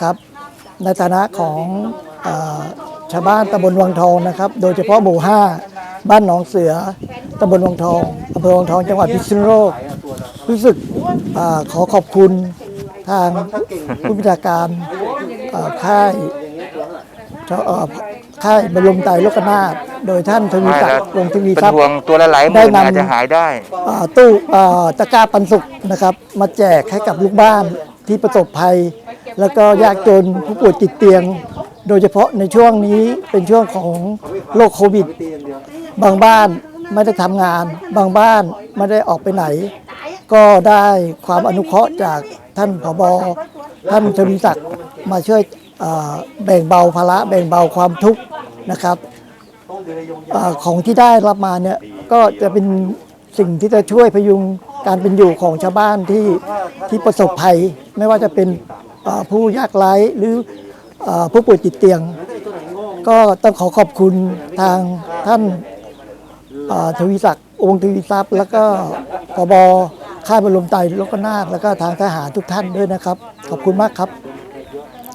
ครับในฐานะของเออชาวบ้านตำบลวังทองนะครับ โดยเฉพาะหมู่ 5 บ้านหนองเสือตำบลวังทองอำเภอวังทองจังหวัดพิษณุโลกรู้สึกอาขอขอบคุณทางผู้บัญชาการเอ่อค่ายเอ่อค่ายบรมไตรโลกนาถโดยท่านทวีศักดิ์วงศ์ทวีเป็นทรัพย์ห่วงตัวละหลายหได้มื่นนำอาจจะหายได้อ่าตู้อ่าตะกร้าปันสุกนะครับ มาแจกให้กับลูกบ้านที่ประสบภัย แล้วก็ยากจนผู้ป่วยติดเตียง โดยเฉพาะในช่วงนี้เป็นช่วงของโรคโควิด บางบ้านไม่ได้ทำงาน บางบ้านไม่ได้ออกไปไหน ก็ได้ความอนุเคราะห์จากท่านผบท่านทวีศักดิ์มาช่วยแบ่งเบาภาระแบ่งเบาความทุกข์นะครับอของที่ได้รับมาเนี่ยก็จะเป็นสิ่งที่จะช่วยพยุงการเป็นอยู่ของชาวบ้านที่ที่ประสบภัย ไม่ว่าจะเป็น ผู้ยากไร้หรืออผู้ป่วยติดเตียง ก็ต้องขอขอบคุณทางท่านทวีศักดิ์องค์ทวีทรัพย์ แล้วก็ปบค่ายบรมไตรลกนาถแล้วก็ทางทหารทุกท่านด้วยนะครับ ขอบคุณมากครับ